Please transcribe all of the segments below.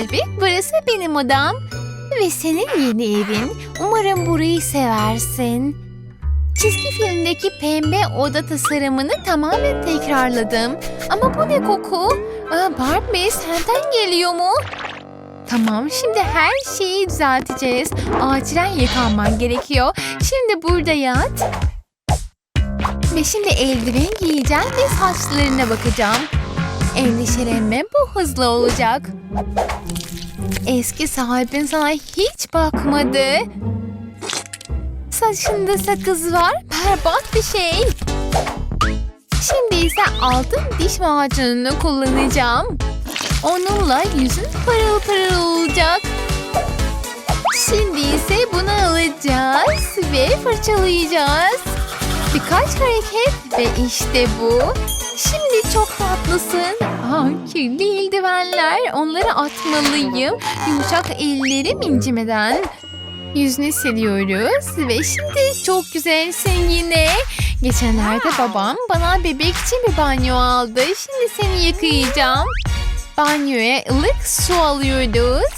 Barbie, burası benim odam. Ve senin yeni evin. Umarım burayı seversin. Çizgi filmdeki pembe oda tasarımını tamamen tekrarladım. Ama bu ne koku? Aa, Barbie senden geliyor mu? Tamam şimdi her şeyi düzelteceğiz. Acilen yıkanman gerekiyor. Şimdi burada yat. Ve şimdi eldiven giyeceğim ve saçlarına bakacağım. Endişelenme bu hızlı olacak. Eski sahibin sana hiç bakmadı. Saçında sakız var. Berbat bir şey. Şimdi ise altın diş macununu kullanacağım. Onunla yüzün parıl parıl olacak. Şimdi ise bunu alacağız ve fırçalayacağız. Birkaç hareket ve işte bu. Şimdi çok tatlısın. Aa, kirli eldivenler. Onları atmalıyım. Yumuşak ellerim incimeden. Yüzünü siliyoruz ve şimdi çok güzelsin yine. Geçenlerde babam bana bebek için bir banyo aldı. Şimdi seni yıkayacağım. Banyoya ılık su alıyoruz.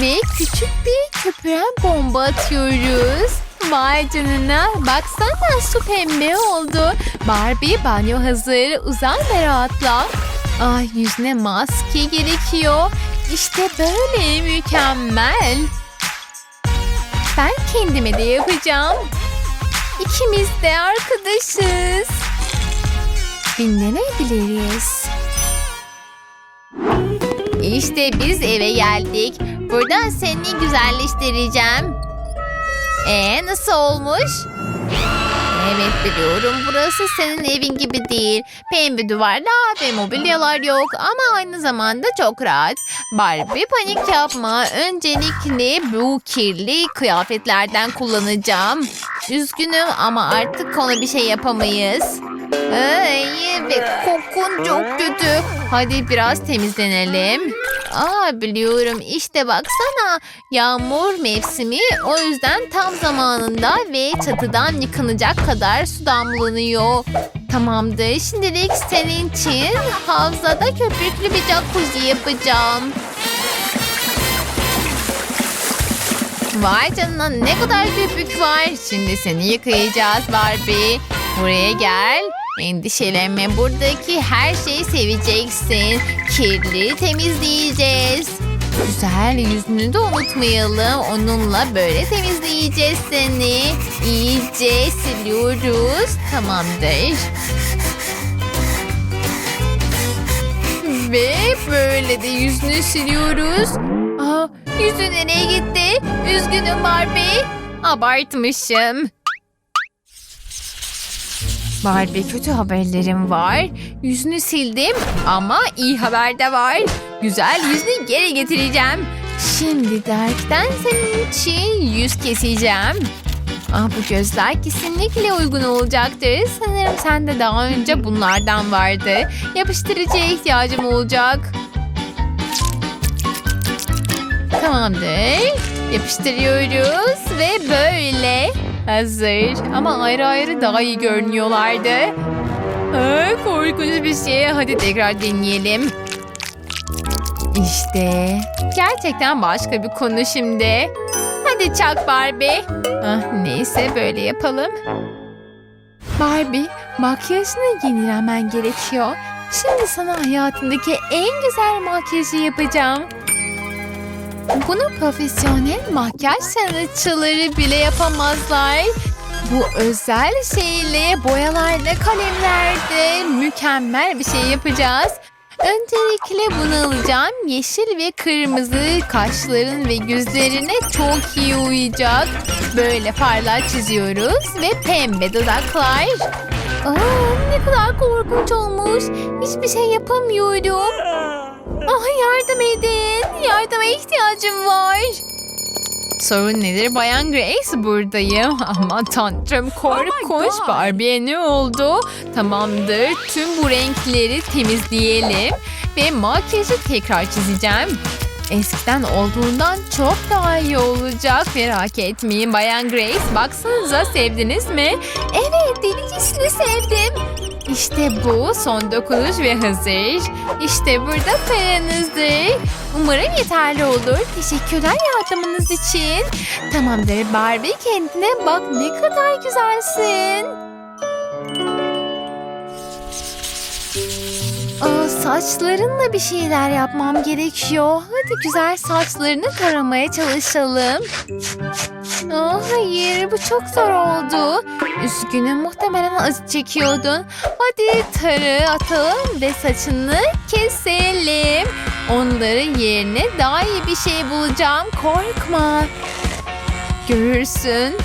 Ve küçük bir köpüren bomba atıyoruz. Vay canına baksana su pembe oldu. Barbie banyo hazır uzan ve rahatla. Ah yüzüne maske gerekiyor. İşte böyle mükemmel. Ben kendime de yapacağım. İkimiz de arkadaşız. Dinlenebiliriz. İşte biz eve geldik. Buradan seni güzelleştireceğim. Ee nasıl olmuş? Evet biliyorum burası senin evin gibi değil. Pembe duvarlar ve mobilyalar yok ama aynı zamanda çok rahat. Barbie panik yapma. Öncelikle bu kirli kıyafetlerden kullanacağım. Üzgünüm ama artık ona bir şey yapamayız. Ay, ve kokun çok kötü. Hadi biraz temizlenelim. Aa biliyorum işte baksana yağmur mevsimi o yüzden tam zamanında ve çatıdan yıkanacak kadar su damlanıyor. Tamamdır şimdilik senin için havzada köpüklü bir jacuzzi yapacağım. Vay canına ne kadar köpük var. Şimdi seni yıkayacağız Barbie. Buraya gel. Endişelenme buradaki her şeyi seveceksin. Kirli temizleyeceğiz. Güzel yüzünü de unutmayalım. Onunla böyle temizleyeceğiz seni. İyice siliyoruz. Tamamdır. Ve böyle de yüzünü siliyoruz. Aa, yüzü nereye gitti? Üzgünüm Barbie. Abartmışım. Barbie kötü haberlerim var. Yüzünü sildim ama iyi haber de var. Güzel yüzünü geri getireceğim. Şimdi dergiden senin için yüz keseceğim. Ah, bu gözler kesinlikle uygun olacaktır. Sanırım sende daha önce bunlardan vardı. Yapıştırıcıya ihtiyacım olacak. Tamamdır. Yapıştırıyoruz ve böyle. Hazır. Ama ayrı ayrı daha iyi görünüyorlardı. Aa, korkunç bir şey. Hadi tekrar deneyelim. İşte. Gerçekten başka bir konu şimdi. Hadi çak Barbie. Ah, neyse böyle yapalım. Barbie, makyajını yenilemen gerekiyor. Şimdi sana hayatındaki en güzel makyajı yapacağım. Bunu profesyonel makyaj sanatçıları bile yapamazlar. Bu özel şeyle boyalarda, kalemlerde mükemmel bir şey yapacağız. Öncelikle bunu alacağım. Yeşil ve kırmızı kaşların ve gözlerine çok iyi uyacak. Böyle farlar çiziyoruz ve pembe dudaklar. Aa, ne kadar korkunç olmuş. Hiçbir şey yapamıyorum. Ah yardım edin. Yardıma ihtiyacım var. Sorun nedir Bayan Grace? Buradayım. Ama tanrım korkunç. Barbie'ye ne oldu? Tamamdır. Tüm bu renkleri temizleyelim. Ve makyajı tekrar çizeceğim. Eskiden olduğundan çok daha iyi olacak. Merak etmeyin Bayan Grace. Baksanıza sevdiniz mi? Evet delicesini sevdim. İşte bu son dokunuş ve hazır. İşte burada paranızdır. Umarım yeterli olur. Teşekkürler yardımınız için. Tamamdır Barbie kendine bak ne kadar güzelsin. Aa, saçlarınla bir şeyler yapmam gerekiyor. Hadi güzel saçlarını taramaya çalışalım. Aa, hayır bu çok zor oldu. Üzgünüm muhtemelen acı çekiyordun. Hadi tarı atalım ve saçını keselim. Onların yerine daha iyi bir şey bulacağım. Korkma. Görürsün.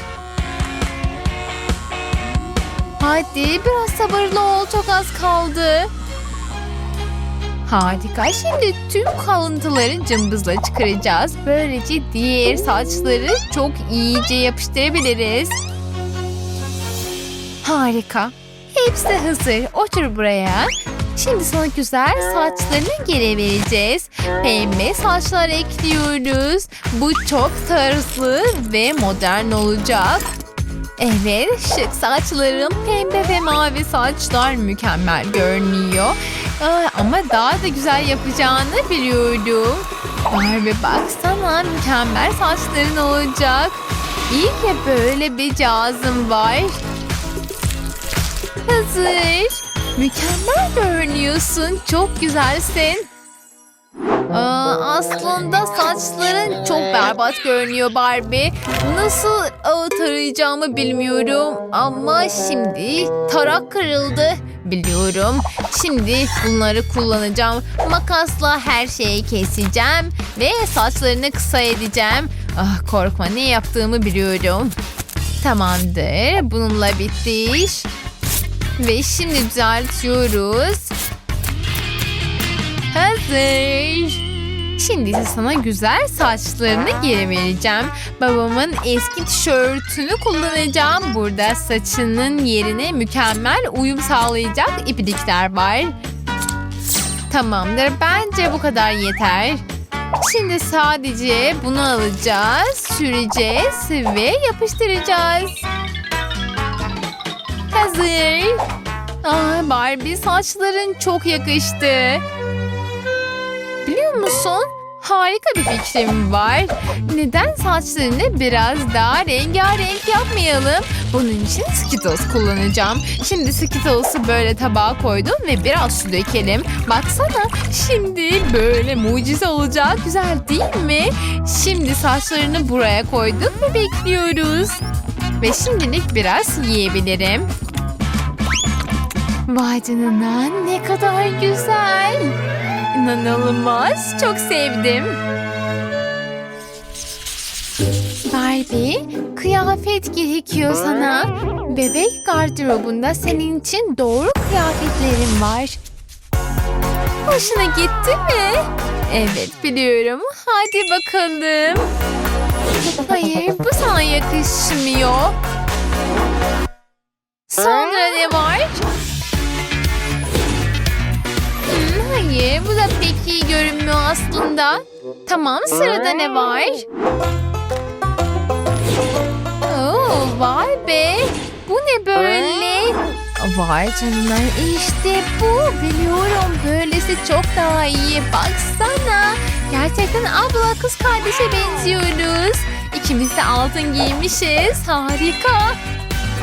Hadi biraz sabırlı ol. Çok az kaldı. Harika. Şimdi tüm kalıntıları cımbızla çıkaracağız. Böylece diğer saçları çok iyice yapıştırabiliriz. Harika. Hepsi hazır. Otur buraya. Şimdi sana güzel saçlarını geri vereceğiz. Pembe saçlar ekliyoruz. Bu çok tarzlı ve modern olacak. Evet, şık saçlarım pembe ve mavi saçlar mükemmel görünüyor. Aa, ama daha da güzel yapacağını biliyordum. Barbie baksana mükemmel saçların olacak. İyi ki böyle bir cihazım var. Hazır. Mükemmel görünüyorsun. Çok güzelsin. Aa, aslında saçların çok berbat görünüyor Barbie. Nasıl aa, tarayacağımı bilmiyorum. Ama şimdi tarak kırıldı. Biliyorum. Şimdi bunları kullanacağım. Makasla her şeyi keseceğim. Ve saçlarını kısa edeceğim. Ah korkma ne yaptığımı biliyorum. Tamamdır. Bununla bitti iş. Ve şimdi düzeltiyoruz. Hazır. Şimdi ise sana güzel saçlarını geri vereceğim. Babamın eski tişörtünü kullanacağım. Burada saçının yerine mükemmel uyum sağlayacak iplikler var. Tamamdır. Bence bu kadar yeter. Şimdi sadece bunu alacağız, süreceğiz ve yapıştıracağız. Hazır. Aa, Barbie saçların çok yakıştı. Musun? Harika bir fikrim var. Neden saçlarını biraz daha rengarenk yapmayalım? Bunun için Skittles kullanacağım. Şimdi Skittles'ı böyle tabağa koydum ve biraz su dökelim. Baksana şimdi böyle mucize olacak. Güzel değil mi? Şimdi saçlarını buraya koyduk ve bekliyoruz. Ve şimdilik biraz yiyebilirim. Vay canına ne kadar güzel. İnanılmaz. Çok sevdim. Barbie, kıyafet gerekiyor sana. Bebek gardırobunda senin için doğru kıyafetlerim var. Hoşuna gitti mi? Evet biliyorum. Hadi bakalım. Hayır bu sana yakışmıyor. Sonra ne var? Hayır bu da pek iyi görünmüyor aslında. Tamam sırada ne var? Oo, vay be. Bu ne böyle? Vay canına işte bu. Biliyorum böylesi çok daha iyi. Baksana. Gerçekten abla kız kardeşe benziyoruz. İkimiz de altın giymişiz. Harika.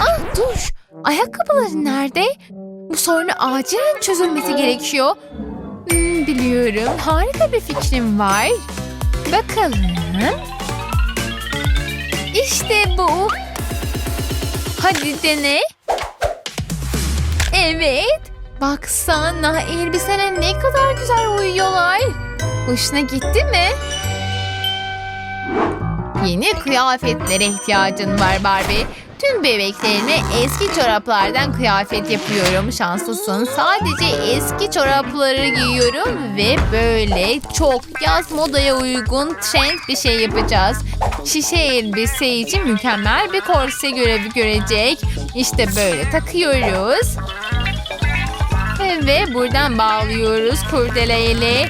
Ah dur. Ayakkabıları nerede? Bu sorunu acilen çözülmesi gerekiyor. Hmm, biliyorum. Harika bir fikrim var. Bakalım. İşte bu. Hadi dene. Evet. Baksana elbisene ne kadar güzel uyuyorlar. Hoşuna gitti mi? Yeni kıyafetlere ihtiyacın var Barbie. Tüm bebeklerine eski çoraplardan kıyafet yapıyorum. Şanslısın. Sadece eski çorapları giyiyorum ve böyle çok yaz modaya uygun trend bir şey yapacağız. Şişe elbise için mükemmel bir korse görevi görecek. İşte böyle takıyoruz. Ve buradan bağlıyoruz kurdeleyle.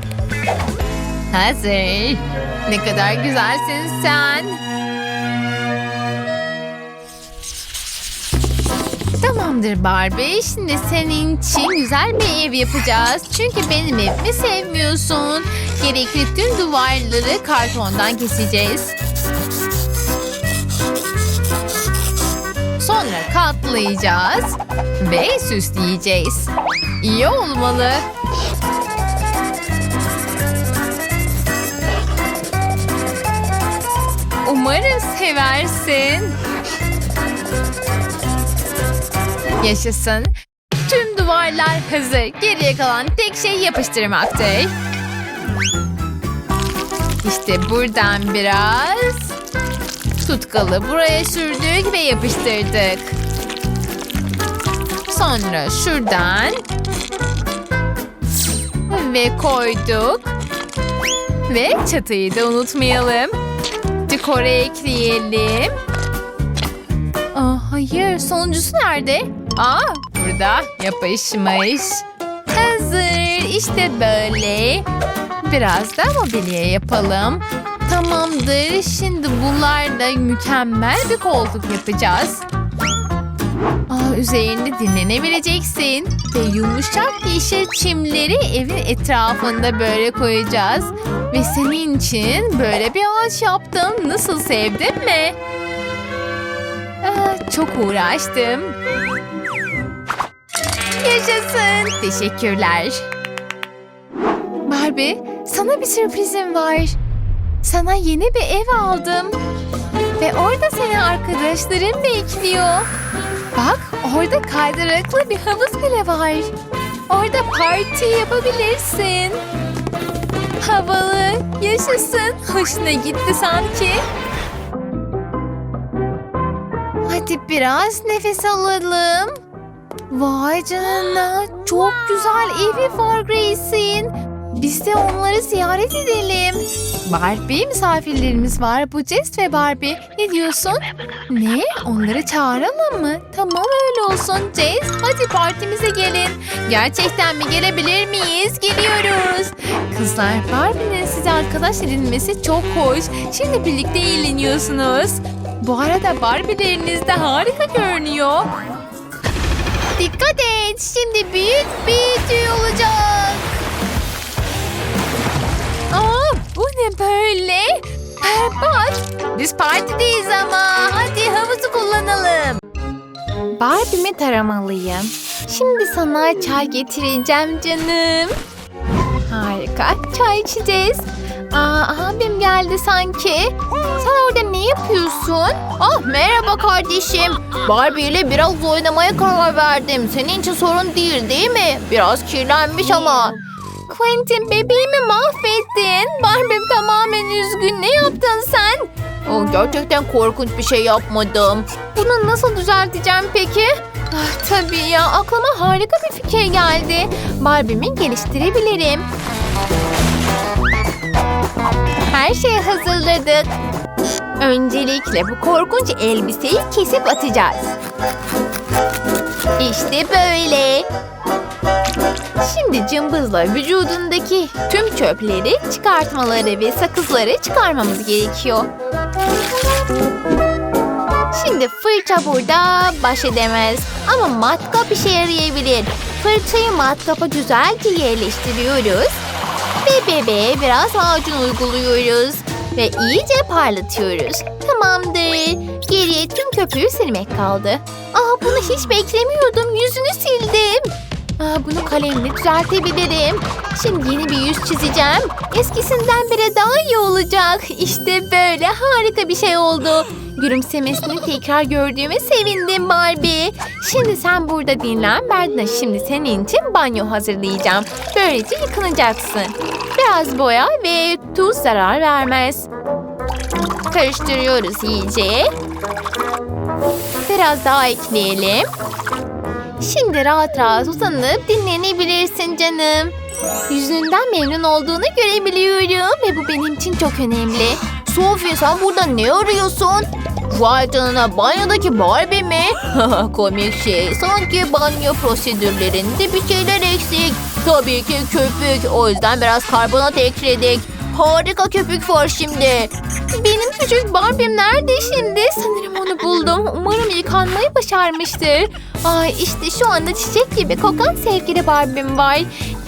Hazır. Ne kadar güzelsin sen. Tamamdır Barbie. Şimdi senin için güzel bir ev yapacağız. Çünkü benim evimi sevmiyorsun. Gerekli tüm duvarları kartondan keseceğiz. Sonra katlayacağız ve süsleyeceğiz. İyi olmalı. Umarım seversin. Yaşasın. Tüm duvarlar hazır. Geriye kalan tek şey yapıştırmaktır. İşte buradan biraz tutkalı buraya sürdük ve yapıştırdık. Sonra şuradan ve koyduk. Ve çatıyı da unutmayalım. Dekora ekleyelim. Aa, hayır sonuncusu nerede? Aa burada yapışmış. Hazır işte böyle. Biraz da mobilya yapalım. Tamamdır. Şimdi bunlarla mükemmel bir koltuk yapacağız. Aa, üzerinde dinlenebileceksin. Ve yumuşak yeşil çimleri evin etrafında böyle koyacağız. Ve senin için böyle bir ağaç yaptım. Nasıl sevdin mi? Aa, çok uğraştım. Yaşasın. Teşekkürler. Barbie, sana bir sürprizim var. Sana yeni bir ev aldım. Ve orada seni arkadaşların bekliyor. Bak, orada kaydıraklı bir havuz bile var. Orada parti yapabilirsin. Havalı, yaşasın. Hoşuna gitti sanki. Hadi biraz nefes alalım. Vay canına, çok güzel evi var Grace'in. Biz de onları ziyaret edelim. Barbie misafirlerimiz var. Bu Jess ve Barbie. Ne diyorsun? Ne? Onları çağıralım mı? Tamam öyle olsun Jess. Hadi partimize gelin. Gerçekten mi gelebilir miyiz? Geliyoruz. Kızlar Barbie'nin size arkadaş edinmesi çok hoş. Şimdi birlikte eğleniyorsunuz. Bu arada Barbie'leriniz de harika görünüyor. Dikkat et. Şimdi büyük bir tüy olacak. Aa, bu ne böyle? Berbat. Biz partideyiz ama. Hadi havuzu kullanalım. Barbie'mi taramalıyım. Şimdi sana çay getireceğim canım. Harika. Çay içeceğiz. Aa, abim geldi sanki. Sen orada ne yapıyorsun? Ah merhaba kardeşim. Barbie ile biraz oynamaya karar verdim. Senin için sorun değil değil mi? Biraz kirlenmiş ama. Quentin bebeğimi mahvettin. Barbie tamamen üzgün. Ne yaptın sen? Oh, gerçekten korkunç bir şey yapmadım. Bunu nasıl düzelteceğim peki? Ah, tabii ya aklıma harika bir fikir geldi. Barbie'mi geliştirebilirim. Her şeyi hazırladık. Öncelikle bu korkunç elbiseyi kesip atacağız. İşte böyle. Şimdi cımbızla vücudundaki tüm çöpleri çıkartmaları ve sakızları çıkarmamız gerekiyor. Şimdi fırça burada baş edemez ama matkap işe yarayabilir. Fırçayı matkapa güzelce yerleştiriyoruz ve bebeğe biraz macun uyguluyoruz ve iyice parlatıyoruz. Tamamdır. Geriye tüm köpüğü silmek kaldı. Aa bunu hiç beklemiyordum. Yüzünü sildim. Aa, bunu kalemle düzeltebilirim. Şimdi yeni bir yüz çizeceğim. Eskisinden bile daha iyi olacak. İşte böyle harika bir şey oldu. Gülümsemesini tekrar gördüğüme sevindim Barbie. Şimdi sen burada dinlen. Ben şimdi senin için banyo hazırlayacağım. Böylece yıkanacaksın. Biraz boya ve tuz zarar vermez. Karıştırıyoruz iyice. Biraz daha ekleyelim. Şimdi rahat rahat uzanıp dinlenebilirsin canım. Yüzünden memnun olduğunu görebiliyorum ve bu benim için çok önemli. Sofia sen burada ne arıyorsun? Vay canına banyodaki Barbie mi? Komik şey. Sanki banyo prosedürlerinde bir şeyler eksik. Tabii ki köpük. O yüzden biraz karbonat ekledik. harika köpük var şimdi. Benim küçük Barbie'm nerede şimdi? Sanırım onu buldum. Umarım yıkanmayı başarmıştır. Ay işte şu anda çiçek gibi kokan sevgili Barbie'm var.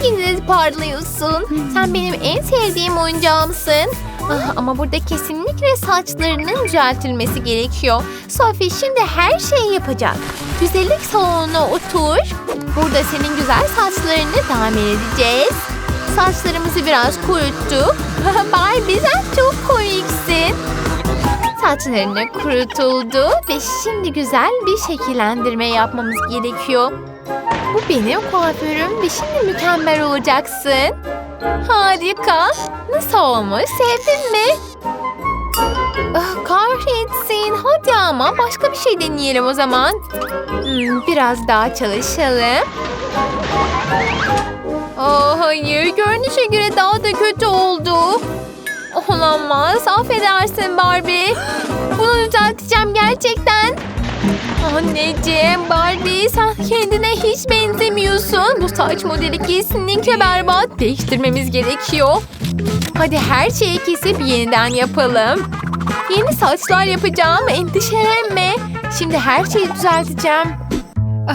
Yine parlıyorsun. Sen benim en sevdiğim oyuncağımsın. Ah, ama burada kesinlikle saçlarının düzeltilmesi gerekiyor. Sophie şimdi her şeyi yapacak. Güzellik salonuna otur. Burada senin güzel saçlarını tamir edeceğiz. Saçlarımızı biraz kuruttuk. Barbie sen çok komiksin. Saçlarını kurutuldu ve şimdi güzel bir şekillendirme yapmamız gerekiyor. Bu benim kuaförüm ve şimdi mükemmel olacaksın. Harika. Nasıl olmuş? Sevdin mi? Ah, kahretsin. Hadi ama başka bir şey deneyelim o zaman. Hmm, biraz daha çalışalım. Oh hayır, görünüşe göre daha da kötü oldu. Olamaz, affedersin Barbie. Bunu düzelteceğim gerçekten. Anneciğim, Barbie sen kendine hiç benzemiyorsun. Bu saç modeli kesinlikle berbat. Değiştirmemiz gerekiyor. Hadi her şeyi kesip yeniden yapalım. Yeni saçlar yapacağım, endişelenme. Şimdi her şeyi düzelteceğim.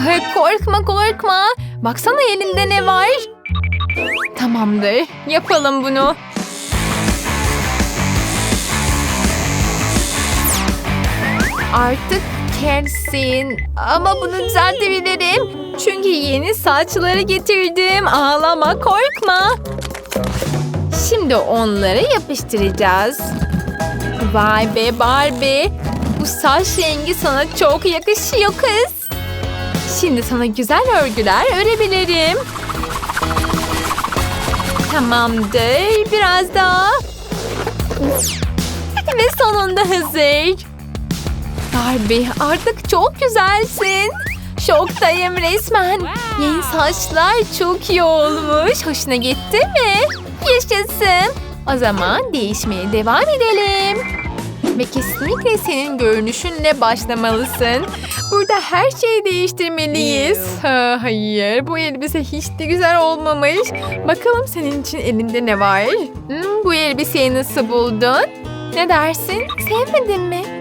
Ay, korkma korkma. Baksana elinde ne var? Tamamdır. Yapalım bunu. Artık kelsin. Ama bunu düzeltebilirim. Çünkü yeni saçları getirdim. Ağlama, korkma. Şimdi onları yapıştıracağız. Vay be Barbie. Bu saç rengi sana çok yakışıyor kız. Şimdi sana güzel örgüler örebilirim. Tamamdır. Biraz daha. Ve sonunda hazır. Barbie artık çok güzelsin. Şoktayım resmen. Yeni saçlar çok iyi olmuş. Hoşuna gitti mi? Yaşasın. O zaman değişmeye devam edelim. Ve kesinlikle senin görünüşünle başlamalısın. Burada her şeyi değiştirmeliyiz. Ha, hayır bu elbise hiç de güzel olmamış. Bakalım senin için elinde ne var? Hmm, bu elbiseyi nasıl buldun? Ne dersin? Sevmedin mi?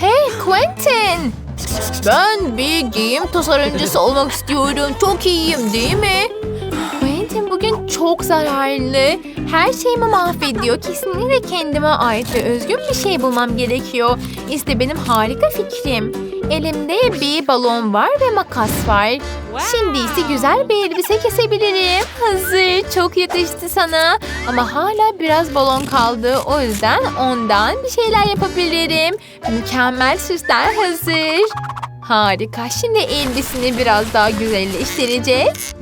Hey Quentin! Ben bir giyim tasarımcısı olmak istiyorum. Çok iyiyim değil mi? Quentin bugün çok zararlı. Her şeyimi mahvediyor. Kesinlikle kendime ait ve özgün bir şey bulmam gerekiyor. İşte benim harika fikrim. Elimde bir balon var ve makas var. Şimdi ise güzel bir elbise kesebilirim. Hazır. Çok yakıştı sana. Ama hala biraz balon kaldı. O yüzden ondan bir şeyler yapabilirim. Mükemmel süsler hazır. Harika. Şimdi elbisini biraz daha güzelleştireceğiz.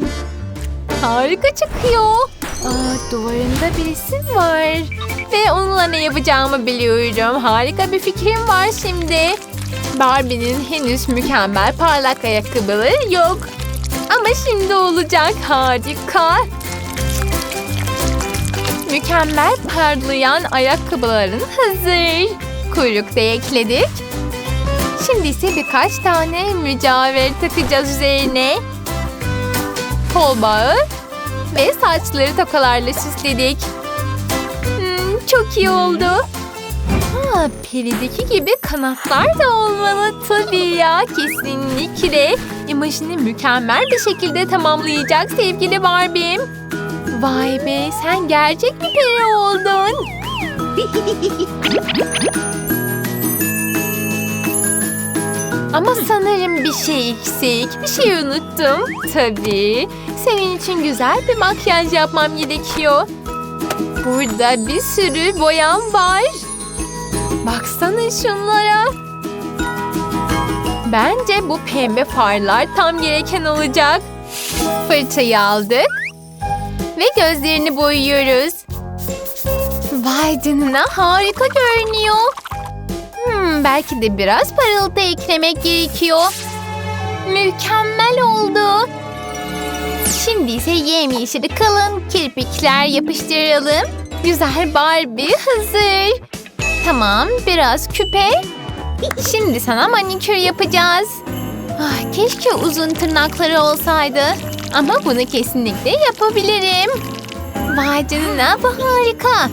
Harika çıkıyor. Aa, duvarında bir resim var. Ve onunla ne yapacağımı biliyorum. Harika bir fikrim var şimdi. Barbie'nin henüz mükemmel parlak ayakkabıları yok. Ama şimdi olacak. Harika. Mükemmel parlayan ayakkabıların hazır. Kuyruk da ekledik. Şimdi ise birkaç tane mücevher takacağız üzerine. Kol bağı ve saçları tokalarla süsledik. Hmm, çok iyi oldu. Ha, perideki gibi kanatlar da olmalı tabii ya kesinlikle. İmajını mükemmel bir şekilde tamamlayacak sevgili Barbie'm. Vay be sen gerçek bir peri oldun. Ama sanırım bir şey eksik. Bir şey unuttum. Tabii. Senin için güzel bir makyaj yapmam gerekiyor. Burada bir sürü boyam var. Baksana şunlara. Bence bu pembe farlar tam gereken olacak. Fırçayı aldık. Ve gözlerini boyuyoruz. Vay canına harika görünüyor. Hmm, belki de biraz parıltı eklemek gerekiyor. Mükemmel oldu. Şimdi ise yemyeşil kalın kirpikler yapıştıralım. Güzel Barbie hazır. Tamam biraz küpe. Şimdi sana manikür yapacağız. Ah, keşke uzun tırnakları olsaydı. Ama bunu kesinlikle yapabilirim. Vay canına bu harika.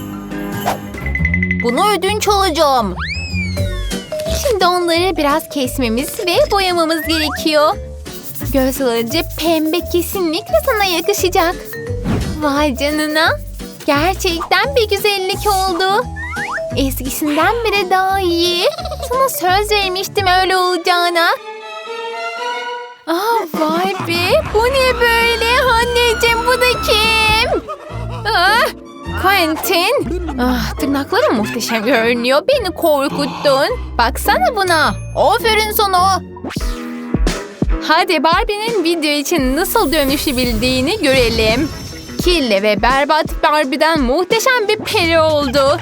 Bunu ödünç alacağım. Şimdi onları biraz kesmemiz ve boyamamız gerekiyor. Göz alıcı pembe kesinlikle sana yakışacak. Vay canına. Gerçekten bir güzellik oldu. Eskisinden bile daha iyi. Sana söz vermiştim öyle olacağına. Aa, vay be. Bu ne böyle? Anneciğim bu da kim? Ah, Quentin. Ah, tırnakların muhteşem görünüyor. Beni korkuttun. Baksana buna. Aferin sana. Hadi Barbie'nin video için nasıl dönüşebildiğini görelim. Kirli ve berbat Barbie'den muhteşem bir peri oldu.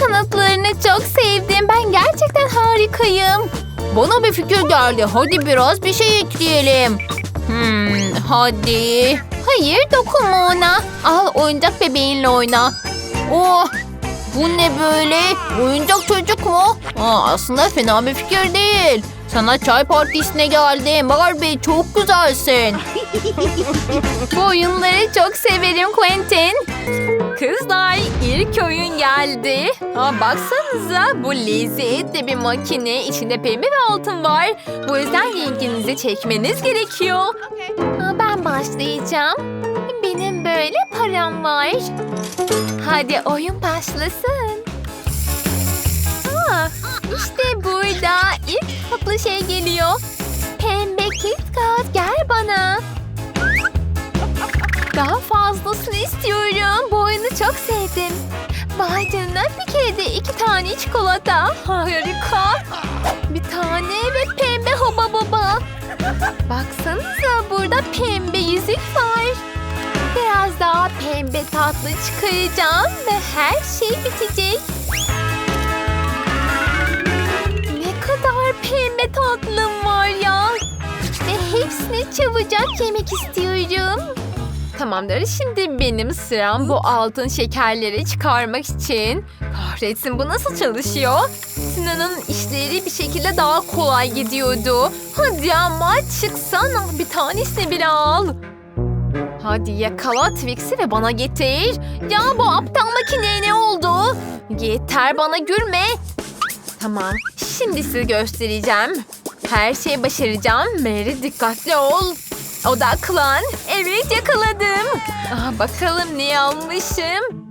Kanatlarını çok sevdim. Ben gerçekten harikayım. Bana bir fikir geldi. Hadi biraz bir şey ekleyelim. Hmm, hadi. Hayır dokunma ona. Al oyuncak bebeğinle oyna. Oh, bu ne böyle? Oyuncak çocuk mu? Aa, aslında fena bir fikir değil. Sana çay partisine geldim. Barbie çok güzelsin. Bu oyunları çok severim Quentin. Kızlar ilk oyun geldi. Aa, baksanıza bu lezzetli bir makine. İçinde pembe ve altın var. Bu yüzden ilginizi çekmeniz gerekiyor. Aa, ben başlayacağım. Benim böyle param var. Hadi oyun başlasın. Aa, işte burada ilk tatlı şey geliyor. Pembe KitKat gel bana. Daha fazlasını istiyorum. Bu oyunu çok sevdim. Vay canına bir kere de iki tane çikolata. Harika. Bir tane ve pembe hoba baba. Baksanıza burada pembe yüzük var. Biraz daha pembe tatlı çıkaracağım ve her şey bitecek. Ne kadar pembe tatlım var ya. Ve hepsini çabucak yemek istiyorum. Tamamdır. Şimdi benim sıram bu altın şekerleri çıkarmak için. Kahretsin bu nasıl çalışıyor? Sinan'ın işleri bir şekilde daha kolay gidiyordu. Hadi ama çıksana bir tanesini bile al. Hadi yakala Twix'i ve bana getir. Ya bu aptal makineye ne oldu? Yeter bana gülme. Tamam şimdi size göstereceğim. Her şeyi başaracağım. Mary dikkatli ol. Odaklan. Evet yakaladım. Aa, bakalım ne almışım.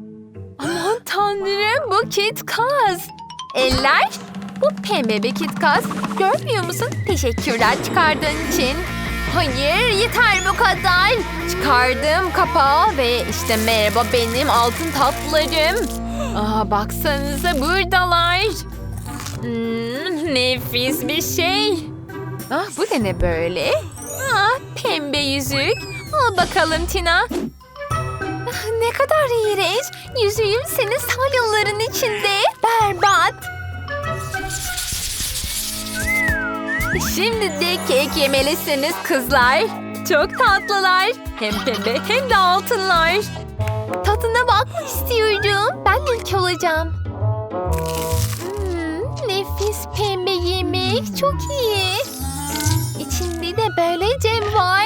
Aman tanrım bu Kit Kaz. Eller. Bu pembe bir Kit Kaz. Görmüyor musun? Teşekkürler çıkardığın için. Hayır yeter bu kadar. Çıkardım kapağı ve işte merhaba benim altın tatlılarım. Aa, baksanıza buradalar. Hmm, nefis bir şey. Ah, bu da ne böyle? Ah, pembe yüzük. Al bakalım Tina. Ah, ne kadar iğrenç. Yüzüğüm senin salyaların içinde. Berbat. Şimdi de kek yemelisiniz kızlar. Çok tatlılar. Hem pembe hem de altınlar. Tadına bakmak istiyorum. Ben ilk olacağım. Hmm, nefis pembe yemek. Çok iyi. İçinde de böyle cem var.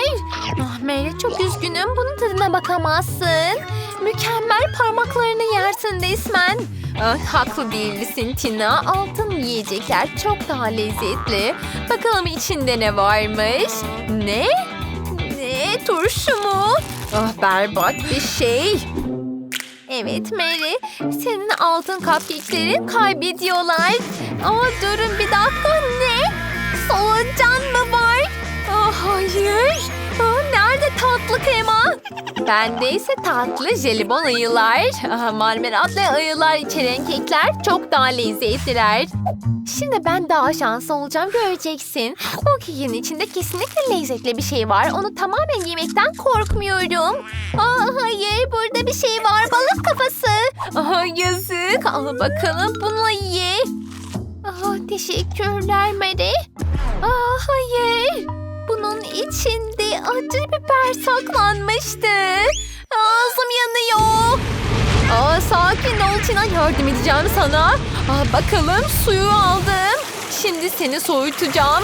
Ah Mary çok üzgünüm. Bunun tadına bakamazsın. Mükemmel parmaklarını yersin resmen. Ah, haklı değilsin Tina. Altın yiyecekler çok daha lezzetli. Bakalım içinde ne varmış? Ne? Ne? Turşu mu? Ah berbat bir şey. Evet Mary, senin altın cupcake'lerin kaybediyorlar. Aa durun bir dakika ne? Solucan mı var? Hayır. Aa, nerede tatlı krema? Bende ise tatlı jelibon ayılar. Aa, marmelatlı ayılar içeren kekler çok daha lezzetliler. Şimdi ben daha şanslı olacağım göreceksin. O kekin içinde kesinlikle lezzetli bir şey var. Onu tamamen yemekten korkmuyorum. Aa, hayır burada bir şey var balık kafası. Aa, yazık. Al bakalım bununla ye. Aa, teşekkürler Mary. Aa, hayır. Bunun içinde acı biber saklanmıştı. Ağzım yanıyor. Aa, sakin ol Tina yardım edeceğim sana. Aa, bakalım suyu aldım. Şimdi seni soğutacağım.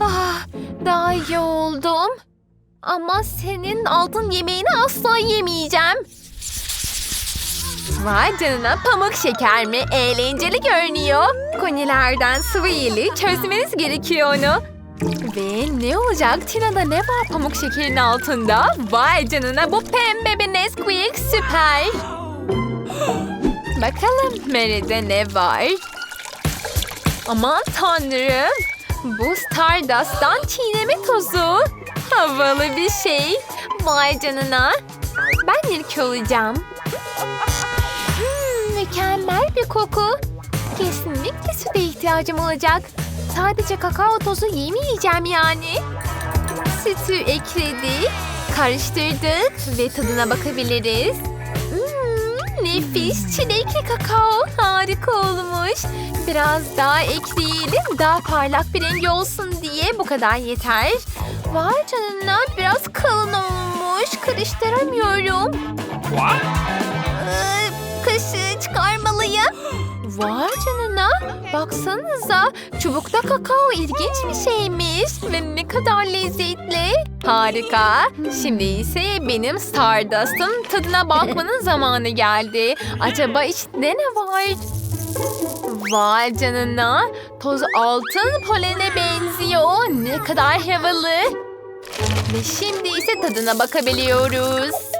Ah, daha iyi oldum. Ama senin altın yemeğini asla yemeyeceğim. Vay canına pamuk şeker mi? Eğlenceli görünüyor. Konilerden sıvı yeli çözmeniz gerekiyor onu. Ve ne olacak? Tina'da ne var pamuk şekerin altında? Vay canına bu pembe bir Nesquik süper. Bakalım Mary'de ne var? Aman tanrım. Bu Stardust'tan çiğneme tozu. Havalı bir şey. Vay canına. Ben ilk olacağım. Hmm, mükemmel bir koku. Kesinlikle süte ihtiyacım olacak. Sadece kakao tozu yemeyeceğim yani. Sütü ekledik, karıştırdık ve tadına bakabiliriz. Hmm, nefis çilekli kakao harika olmuş. Biraz daha ekleyelim daha parlak bir rengi olsun diye bu kadar yeter. Vay canına biraz kalın olmuş karıştıramıyorum. Ee, kaşığı çıkarmalıyım. Vay canına baksanıza çubukta kakao ilginç bir şeymiş ve ne kadar lezzetli. Harika. Şimdi ise benim Stardust'ın tadına bakmanın zamanı geldi. Acaba içinde ne var? Vay canına toz altın polene benziyor. Ne kadar havalı. Ve şimdi ise tadına bakabiliyoruz.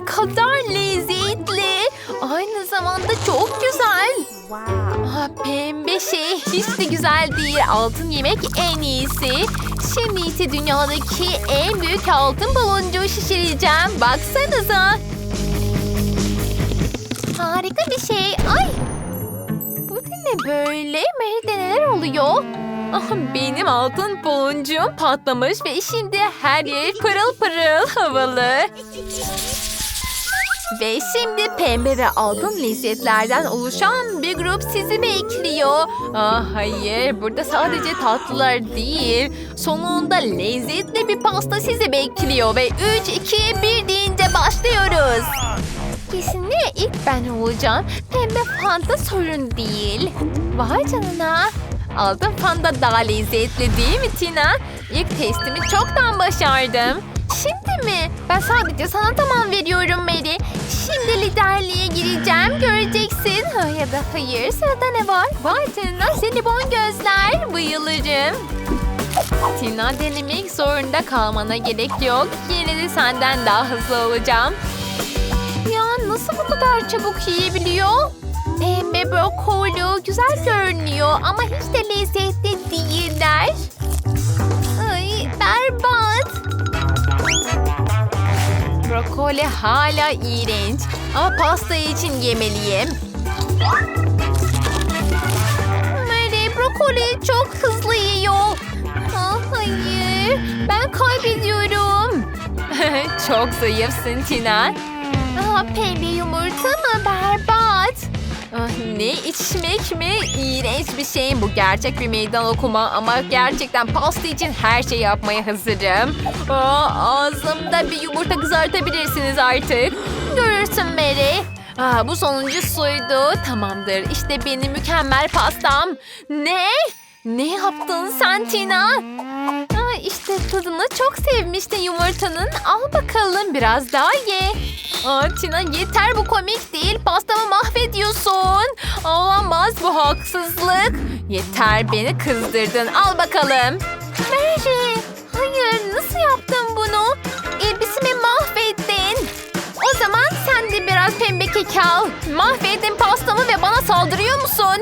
Ne kadar lezzetli. Aynı zamanda çok güzel. Ah, pembe şey hiç de güzel değil. Altın yemek en iyisi. Şimdi ise dünyadaki en büyük altın baloncuğu şişireceğim. Baksanıza. Harika bir şey. Ay. Bu da ne böyle? Meri'de neler oluyor? Ah, benim altın boncuğum patlamış ve şimdi her yer pırıl pırıl havalı. Ve şimdi pembe ve altın lezzetlerden oluşan bir grup sizi bekliyor. Ah hayır, burada sadece tatlılar değil. Sonunda lezzetli bir pasta sizi bekliyor ve 3, 2, 1 deyince başlıyoruz. Kesinlikle ilk ben olacağım. Pembe fanta sorun değil. Vay canına. Altın fanta daha lezzetli değil mi Tina? İlk testimi çoktan başardım. Şimdi mi? Ben sadece sana tamam veriyorum Mary. Şimdi liderliğe gireceğim. Göreceksin. Ha, ya da hayır. Sırada ne var? Vay canına seni bon gözler. Bayılırım. Tina denemek zorunda kalmana gerek yok. Yine de senden daha hızlı olacağım. Ya nasıl bu kadar çabuk yiyebiliyor? Pembe brokoli güzel görünüyor ama hiç de lezzetli değiller. Ay berbat. Brokoli hala iğrenç ama pasta için yemeliyim. Mary brokoli çok hızlı yiyor. Ah, hayır ben kaybediyorum. çok zayıfsın Tina. Aa, pembe yumurta mı? Berbat. Ah, ne içmek mi? İğrenç bir şey. Bu gerçek bir meydan okuma ama gerçekten pasta için her şeyi yapmaya hazırım. Aa, ağzımda bir yumurta kızartabilirsiniz artık. Görürsün Mary. Aa, bu sonuncusuydu. Tamamdır. İşte benim mükemmel pastam. Ne? Ne yaptın sen Tina? Aa, işte tadını çok sevmiştin yumurtanın. Al bakalım biraz daha ye. Aa, Tina yeter bu komik değil. Pastamı mahvediyorsun. Olamaz bu haksızlık. Yeter beni kızdırdın. Al bakalım. Mary. Hayır nasıl yaptın bunu? Elbisemi mahvettin. O zaman sen de biraz pembe kek al. Mahvettin pastamı ve bana saldırıyor musun?